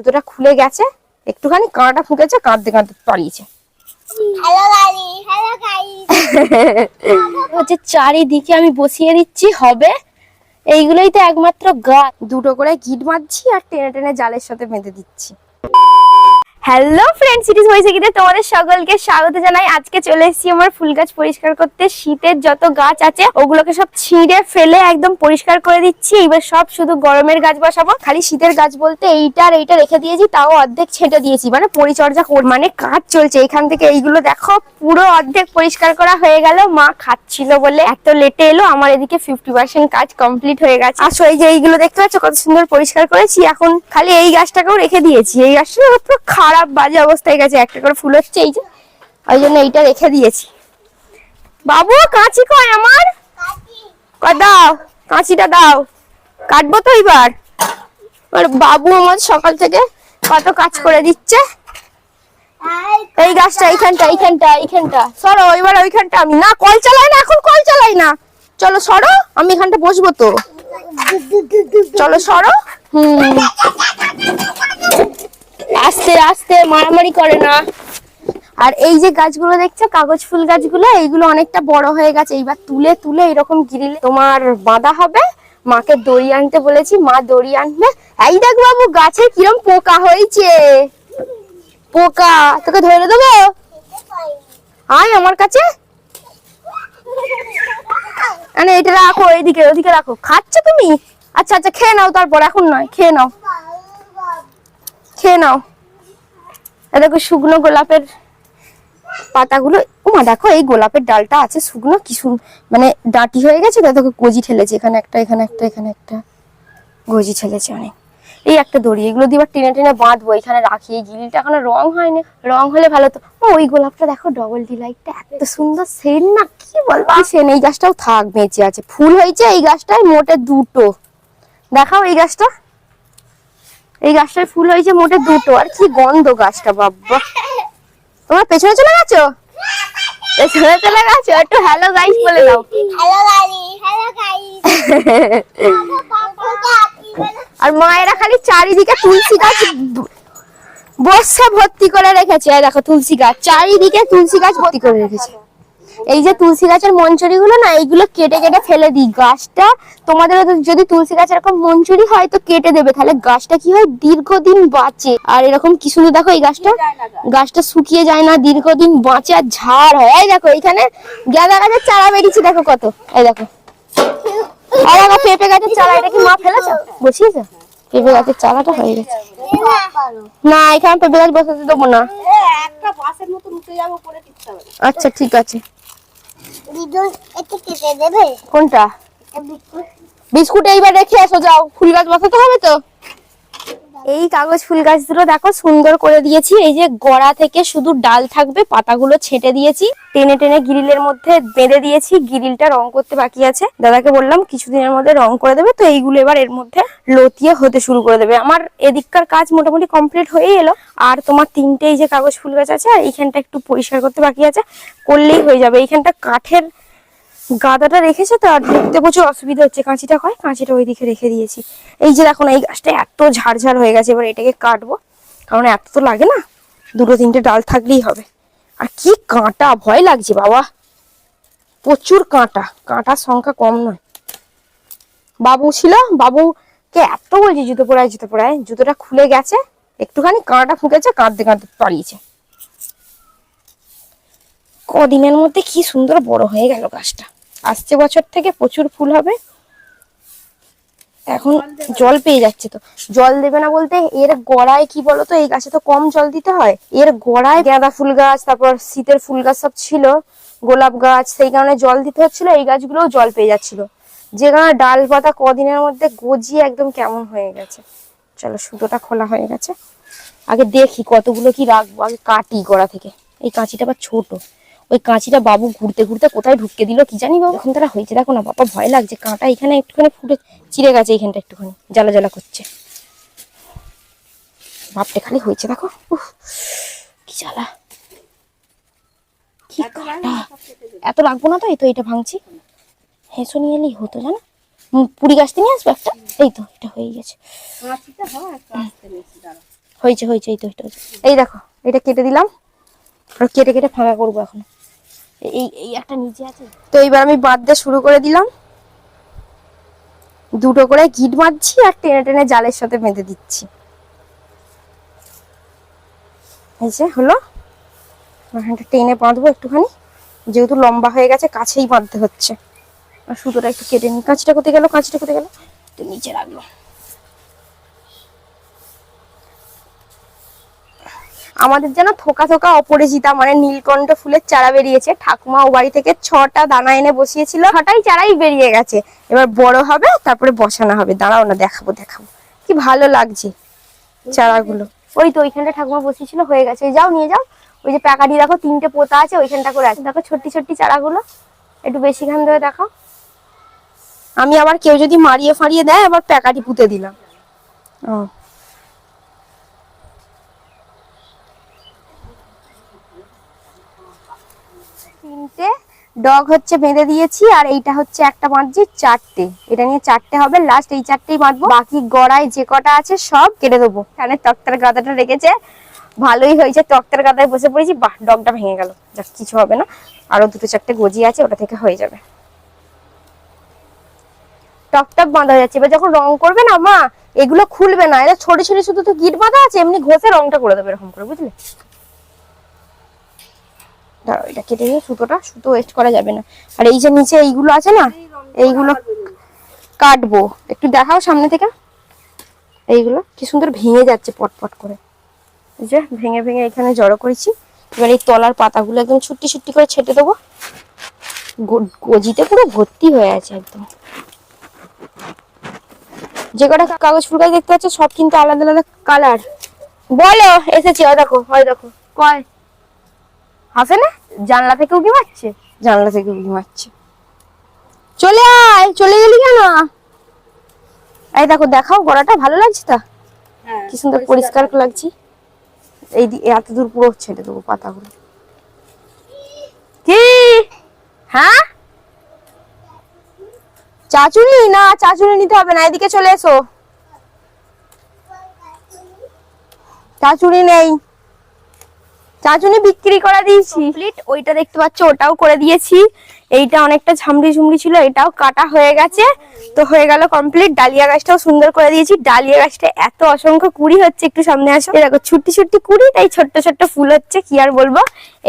জুতোটা খুলে গেছে একটুখানি কাঁটা ফুকেছে কাঁদতে কাঁদতে পালিয়েছে। হচ্ছে চারিদিকে আমি বসিয়ে দিচ্ছি হবে। এইগুলোই তো একমাত্র গাছ। দুটো করে গিট মারছি আর টেনে টেনে জালের সাথে বেঁধে দিচ্ছি। হ্যালো ফ্রেন্ড সিটিজ হয়েছে তোমাদের সকলকে স্বাগত জানাই। আজকে চলে এসেছি আমার ফুল গাছ পরিষ্কার করতে। শীতের যত গাছ আছে, ওগুলোকে সব ছিঁড়ে ফেলে একদম পরিষ্কার করে দিচ্ছি। এবার সব শুধু গরমের গাছ বসাবো। খালি শীতের গাছ বলতে এইটা আর এইটা রেখে দিয়েছি, তাও অর্ধেক ছেঁটে দিয়েছি। মানে পরিচর্যা কর মানে কাজ চলছে। এখান থেকে এইগুলো দেখো, পুরো অর্ধেক পরিষ্কার করা হয়ে গেল। মা খাচ্ছিল বলে এত লেটে এলো। আমার এদিকে ফিফটি পার্সেন্ট কাজ কমপ্লিট হয়ে গেছে। আসো, এই যে এইগুলো দেখতে পাচ্ছ, কত সুন্দর পরিষ্কার করেছি। এখন খালি এই গাছটাকেও রেখে দিয়েছি। এই গাছটা পুরো খারাপ বাজে অবস্থায় গেছে, একটা করে ফুল হচ্ছে এই যে, ওই জন্য এইটা রেখে দিয়েছি। বাবু, কাঁচি কয় আমার? দাও, কাঁচিটা দাও। কাটবো তো এবার বাবু আমার সকাল থেকে কত কাজ করে দিচ্ছে। এই গাছটা, এইখানটা এইখানটা এইখানটা। সরো এবার ওইখানটা আমি। না, কল চালাই না, এখন কল চালাই না। চলো সরো, আমি এখানটা বসবো তো। চলো সরো। হুম। আস্তে আস্তে মারামারি করে না। আর এই যে গাছগুলো দেখছ, কাগজ ফুল গাছগুলো, এইগুলো অনেকটা বড় হয়ে গেছে। এইবার তুলে তুলে এরকম গিরিলে তোমার বাঁধা হবে। মাকে দড়ি আনতে বলেছি, মা দড়ি আনবে। এই দেখ বাবু, গাছে কিরম পোকা হয়েছে। পোকা, তোকে ধরে দেবো? আয় আমার কাছে। মানে এটা রাখো এইদিকে ওদিকে রাখো। খাচ্ছ তুমি? আচ্ছা আচ্ছা খেয়ে নাও তারপর, এখন নয়, খেয়ে নাও। খেয়ে নাও। দেখো শুকনো গোলাপের পাতাগুলো। উমা, দেখো এই গোলাপের ডালটা আছে শুকনো, কি মানে ডাঁটি হয়ে গেছে, তো দেখো গজি ঠেলেছে, এখানে একটা এখানে একটা এখানে একটা। গজি ঠেলেছে অনেক। এই একটা দড়ি, এগুলো দিয়ে এবার টেনে টেনে বাঁধবো, এখানে রাখি। এই গিলটা এখনও রং হয়নি, রং হলে ভালো তো। ওই গোলাপটা দেখো ডবল ডিলাইটটা এত সুন্দর সেন না, কি বলব? সেন এই গাছটাও থাক, বেঁচে আছে। ফুল হয়েছে এই গাছটায় মোটে দুটো। দেখাও এই গাছটা। এই গাছটার ফুল হয়েছে মোটে দুটো আর কি গন্ধ গাছটা বাবা। তোমার পেছনে চলে গেছো? পেছনে চলে গেছো? একটু হ্যালো গাইস বলে দাও। আর মায়েরা খালি চারিদিকে তুলসী গাছ বর্ষা ভর্তি করে রেখেছে। দেখো তুলসী গাছ চারিদিকে তুলসী গাছ ভর্তি করে রেখেছে। এই যে তুলসী গাছের মঞ্চুরি গুলো না এইগুলো কেটে কেটে ফেলে দিই। গাছটা তোমাদের যদি তুলসী গাছ এরকম মঞ্চুরি হয় তো কেটে দেবে। তাহলে গাছটা কি হয়? দীর্ঘদিন বাঁচে। আর এরকম কি সুন্দর দেখো এই গাছটা? গাছটা শুকিয়ে যায় না দীর্ঘদিন বাঁচে আর ঝাড় হয়। এই দেখো এখানে গাঁদা গাছের চারা বেরিয়েছে দেখো কত। এই দেখো। আর দেখো পেঁপে গাছের চারা। এটা কি মা ফেলেছো? বসিয়েছো? পেঁপে গাছের চারাটা হয়ে গেছে। না এখানে পেঁপে গাছ বসাতে দেবো না। আচ্ছা ঠিক আছে দিদুন একটু কেটে দেবে কোনটা? বিস্কুট। এইবার রেখে এসো যাও। ফুল গাছ বসাতে হবে তো? এই কাগজ ফুল গাছগুলো দেখো সুন্দর করে দিয়েছি। এই যে গড়া থেকে শুধু ডাল থাকবে, পাতাগুলো ছেটে দিয়েছি। টেনে টেনে গ্রিলের মধ্যে বেঁধে দিয়েছি। গ্রিলটা রং করতে বাকি আছে। দাদাকে বললাম, কিছুদিনের মধ্যে রং করে দেবে। তো এইগুলো এবার এর মধ্যে লতিয়ে হতে শুরু করে দেবে। আমার এদিককার কাজ মোটামুটি কমপ্লিট হয়ে এলো। আর তোমার তিনটে এই যে কাগজ ফুল গাছ আছে আর এইখানটা একটু পরিষ্কার করতে বাকি আছে। করলেই হয়ে যাবে। এইখানটা কাঠের গাদাটা রেখেছে তো, আর দেখতে প্রচুর অসুবিধা হচ্ছে। কাঁচিটা হয়, কাঁচিটা ওইদিকে রেখে দিয়েছি। এই যে দেখো এই গাছটা এত ঝাড়ঝাড় হয়ে গেছে, এবার এটাকে কাটবো। কারণ এত তো লাগে না, দুটো তিনটে ডাল থাকলেই হবে। আর কি কাঁটা, ভয় লাগছে বাবা। প্রচুর কাঁটা, কাঁটার সংখ্যা কম নয়। বাবু ছিল, বাবুকে এত বলছি, জুতো পরায় জুতো পরায়। জুতোটা খুলে গেছে, একটুখানি কাঁটা ফুকেছে কাঁদতে কাঁদতে পালিয়েছে। কদিনের মধ্যে কি সুন্দর বড় হয়ে গেল গাছটা। আসছে বছর থেকে প্রচুর ফুল হবে। এখন জল পেয়ে যাচ্ছে তো। জল দেবে না বলতে এর গোড়ায় কি বলতো? এই গাছে তো কম জল দিতে হয়। এর গোড়ায় গাঁদা ফুল গাছ, তারপর শীতের ফুল গাছ সব ছিল, গোলাপ গাছ, সেই কারণে জল দিতে হচ্ছিল, এই গাছগুলোও জল পেয়ে যাচ্ছিল। যে কারণে ডাল পাতা কদিনের মধ্যে গজিয়ে একদম কেমন হয়ে গেছে। চলো সুতোটা খোলা হয়ে গেছে। আগে দেখি কতগুলো কি রাখব আগে কাটি গোড়া থেকে। এই কাঁচিটা আবার ছোট। ওই কাঁচিটা বাবু ঘুরতে ঘুরতে কোথায় ঢুকিয়ে দিল কি জানি বাবু? এখন তারা হয়েছে। দেখো না বাবা ভয় লাগছে। কাঁটা এখানে একটুখানি ফুটে চিড়ে গেছে এখানটা একটুখানি জ্বালা জ্বালা করছে। বাপটে খালি হয়েছে দেখো। উফ, কি জ্বালা। কি কাঁটা। এত লাগবো না তো? এই তো এটা ভাঙছি। হেসো নিয়ে এলেই হতো জানো? পুরি গাছতে নিয়ে আসব একটা? এই তো এটা হয়ে গেছে। হয় হয়েছে হয়েছে এই তো এটা। এই দেখো এটা কেটে দিলাম। আর কেটে কেটে ফাঁকা করব এখন। এই এই একটা নিচে আছে। তো এইবার আমি বাঁধতে শুরু করে দিলাম। দুটো করে গিট মারছি আর টেনে টেনে জালের সাথে বেঁধে দিচ্ছি। এই যে হলো। এখানটা টেনে বাঁধবো একটুখানি। যেহেতু লম্বা হয়ে গেছে, কাছেই বাঁধতে হচ্ছে। আর সুতোটা একটু কেটে নিই কাঁচিটা কোথায় গেল কাঁচিটা কোথায় গেল। তো নিচে রাখল আমাদের যেন থোকা থোকা অপরিচিতা মানে নীলকণ্ঠ ফুলের চারা বেরিয়েছে। ঠাকুমা ও বাড়ি থেকে ছটা দানা এনে বসিয়েছিল। ছটাই চারাই বেরিয়ে গেছে। এবার বড় হবে, তারপরে বসানো হবে। দাঁড়াও না, দেখাবো দেখাবো। কি ভালো লাগছে চারাগুলো। ওই তো ওইখানটা ঠাকুমা বসিয়েছিল, হয়ে গেছে। যাও, নিয়ে যাও। ওই যে প্যাকাটি, দেখো, তিনটে পোতা আছে, ওইখানটা করে আছে দেখো, ছোট্টি ছোট্টি চারাগুলো। একটু বেশি খান ধরে দেখাও। আমি আবার কেউ যদি মারিয়ে ফাড়িয়ে দেয়, আবার প্যাকাটি পুঁতে দিলাম। ও। তিনটে। ডগ হচ্ছে বেঁধে দিয়েছি আর এইটা হচ্ছে একটা বাঁধছি চারটে। এটা নিয়ে চারটে হবে। লাস্ট এই চারটেই বাঁধবো। বাকি গড়ায় যে কটা আছে সব কেটে দেবো। এখানে তক্তার গাদাটা রেখেছে। ভালোই হয়েছে। তক্তার গাদায় বসে পড়েছি। বাহ, ডগটা ভেঙে গেল। যাক, কিছু হবে না। আরও দুটো চারটে গজি আছে, ওটা থেকে হয়ে যাবে। টকটক বাঁধা হয়ে যাচ্ছে। এবার যখন রং করবে না, মা, এগুলো খুলবে না। এটা ছোট ছোট শুধু তো গিট বাঁধা আছে, এমনি ঘষে রংটা করে দেবে এরকম করে, বুঝলে? দাঁড়াও এটা কেটে নিয়ে সুতোটা, সুতো ওয়েস্ট করা যাবে না। আর এই যে নিচে এইগুলো আছে না, এইগুলো কাটবো। একটু দেখাও সামনে থেকে। এইগুলো কি সুন্দর ভেঙে যাচ্ছে পটপট করে। যে ভেঙে ভেঙে এখানে জড়ো করেছি। এবার এই তলার পাতাগুলো একদম ছুট্টি ছুট্টি করে ছেটে দেবো। গজিতে পুরো ভর্তি হয়ে আছে একদম। যে কটা কাগজ ফুল দেখতে পাচ্ছ, সব কিন্তু আলাদা আলাদা কালার। বলো, এসেছি, হয় দেখো হয় দেখো। কয়? হাসে না? জানলা থেকে উকি মারছে? জানলা থেকে উকি মারছে। চলে আয় চলে গেলি কেন? এই দেখো দেখাও গড়াটা ভালো লাগছে তা? হ্যাঁ কি সুন্দর পরিষ্কার। লাগছে। এই দি- এত দূর পুরো ছেড়ে দেবো পাতাগুলো। কি? হ্যাঁ? চাচুনি? না চাচুনি নিতে হবে না এদিকে চলে এসো। চাচুনি নেই। চাচুনি বিক্রি করে দিয়েছি। কমপ্লিট ওইটা দেখতে পাচ্ছ, ওটাও করে দিয়েছি। এইটা অনেকটা ঝামড়ি ঝুমড়ি ছিল, এটাও কাটা হয়ে গেছে। তো হয়ে গেল কমপ্লিট ডালিয়া গাছটাও সুন্দর করে দিয়েছি। ডালিয়া গাছটা এত অসংখ্য কুড়ি হচ্ছে, একটু সামনে আসো। দেখো, ছুটি ছুটি কুড়ি, তাই ছোট্ট ছোট্ট ফুল হচ্ছে, কি আর বলব?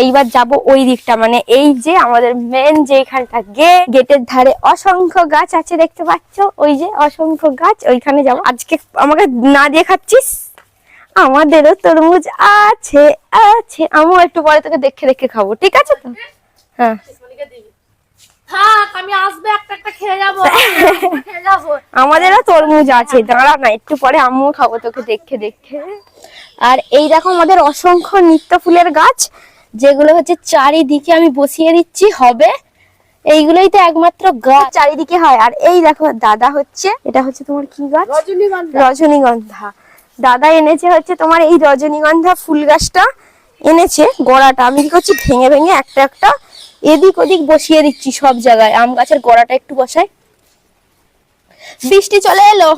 এইবার যাব ওই দিকটা মানে এই যে আমাদের মেন যে এখানটা গে গেটের ধারে অসংখ্য গাছ আছে, দেখতে পাচ্ছ? ওই যে অসংখ্য গাছ, ওইখানে যাব। আজকে আমাকে না দিয়ে খাচ্ছিস? আমাদেরও তরমুজ আছে আছে। আমিও একটু পরে তোকে দেখে দেখে খাব ঠিক আছে তো? হ্যাঁ। থাক আমি আসবে একটা একটা খেয়ে যাব খেয়ে যাব। আমাদেরও তরমুজ আছে দাঁড়া না একটু পরে আমিও খাব তোকে দেখে দেখে। আর এই দেখো আমাদের অসংখ্য নিত্য ফুলের গাছ যেগুলো হচ্ছে চারিদিকে আমি বসিয়ে দিচ্ছি হবে। এইগুলোই তো একমাত্র গাছ। চারিদিকে হয়। আর এই দেখো দাদা হচ্ছে এটা হচ্ছে তোমার কি গাছ? রজনীগন্ধা। রজনীগন্ধা। দাদা এনেছে হচ্ছে তোমার এই রজনীগন্ধা ফুল গাছটা, এনেছে গোড়াটা। আমি কি করছি ভেঙে ভেঙে একটা একটা এদিক ওদিক বসিয়ে দিচ্ছি সব জায়গায়। আম গাছের গোড়াটা একটু বসাই। বৃষ্টি চলে এলো।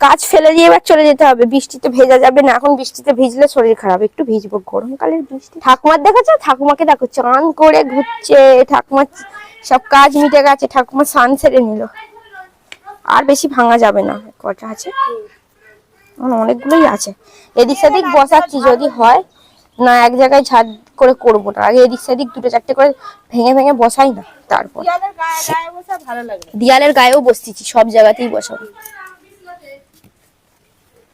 কাজ ফেলে দিয়ে এবার চলে যেতে হবে। বৃষ্টিতে ভেজা যাবে না। এখন বৃষ্টিতে ভিজলে শরীর খারাপ। একটু ভিজবো। গরমকালের বৃষ্টি। ঠাকুমার দেখেছ? ঠাকুমাকে দেখো। চান করে ঘুরছে। ঠাকুমার সব কাজ মিটে গেছে। ঠাকুমা স্নান সেরে নিল। আর বেশি ভাঙা যাবে না। কটা আছে? অনেকগুলোই আছে। এদিক সেদিক বসাচ্ছি যদি হয় না এক জায়গায় ঝাড় করে করব না। আগে এদিক সেদিক দুটো চারটে করে ভেঙে ভেঙে বসাই না তারপর। দেয়ালের গায়েও বসতেছি সব জায়গাতেই বসাবো।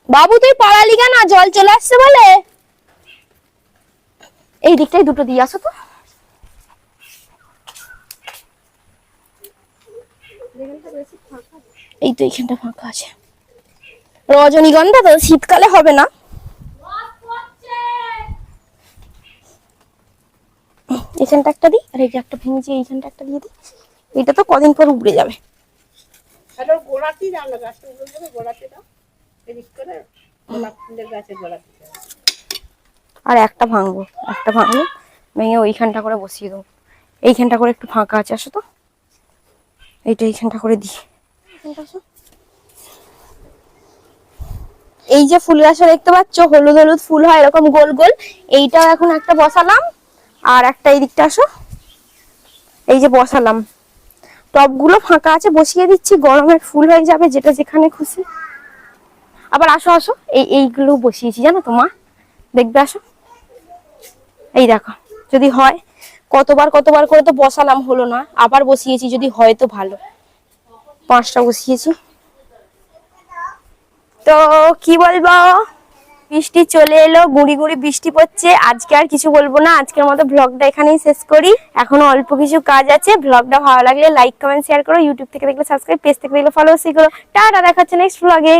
বাবু তুই পাড়ালি কেন? জল চলে আসছে বলে? এই দিকটাই দুটো দিয়ে আসো তো। এই তো এইখানটা ফাঁকা আছে। রজনীগন্ধা তো শীতকালে হবে না। এখানটা একটা দিই আর এই যে একটা ভেঙেছি এইখানটা একটা দিয়ে দিই এটা তো কদিন পর উড়ে যাবে। আর একটা ভাঙবো একটা ভাঙবো ভেঙে ওইখানটা করে বসিয়ে দেবো। এইখানটা করে একটু ফাঁকা আছে আসো তো। এইটা এইখানটা করে দিই। এইখানটা আসো। এই যে ফুল গাছটা দেখতে পাচ্ছ, হলুদ হলুদ ফুল হয়, এরকম গোল গোল। এইটাও এখন একটা বসালাম। আর একটা এই দিকটা আসো। এই যে বসালাম। টবগুলো ফাঁকা আছে, বসিয়ে দিচ্ছি। গরমের ফুল হয়ে যাবে, যেটা যেখানে খুশি। আবার আসো আসো। এই, এইগুলো বসিয়েছি, জানো তো মা? দেখবে, আসো। এই দেখো, যদি হয়, কতবার কতবার করে তো বসালাম, হলো না। আবার বসিয়েছি, যদি হয় তো ভালো। পাঁচটা বসিয়েছি। তো কি বলব? বৃষ্টি চলে এলো, গুড়ি গুড়ি বৃষ্টি পড়ছে। আজকে আর কিছু বলব না। আজকের মতো ব্লগটা এখানেই শেষ করি। এখনও অল্প কিছু কাজ আছে। ব্লগটা ভালো লাগলে লাইক কমেন্ট শেয়ার করো। ইউটিউব থেকে দেখলে সাবস্ক্রাইব পেজ থেকে দেখলে ফলো করো। টাটা দেখাচ্ছে নেক্সট ব্লগে